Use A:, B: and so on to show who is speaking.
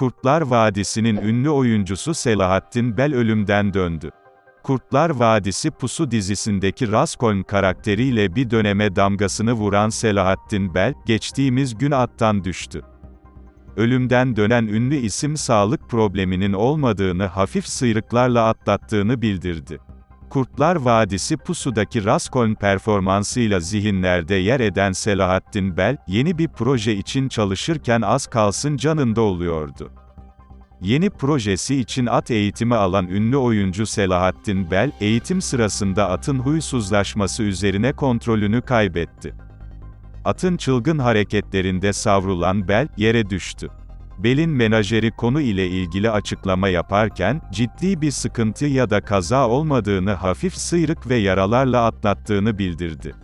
A: Kurtlar Vadisi'nin ünlü oyuncusu Selahattin Bel ölümden döndü. Kurtlar Vadisi Pusu dizisindeki Raskoln karakteriyle bir döneme damgasını vuran Selahattin Bel, geçtiğimiz gün attan düştü. Ölümden dönen ünlü isim sağlık probleminin olmadığını hafif sıyrıklarla atlattığını bildirdi. Kurtlar Vadisi Pusu'daki Raskoln performansıyla zihinlerde yer eden Selahattin Bel, yeni bir proje için çalışırken az kalsın canında oluyordu. Yeni projesi için at eğitimi alan ünlü oyuncu Selahattin Bel, eğitim sırasında atın huysuzlaşması üzerine kontrolünü kaybetti. Atın çılgın hareketlerinde savrulan Bel, yere düştü. Bel'in menajeri konu ile ilgili açıklama yaparken, ciddi bir sıkıntı ya da kaza olmadığını hafif sıyrık ve yaralarla atlattığını bildirdi.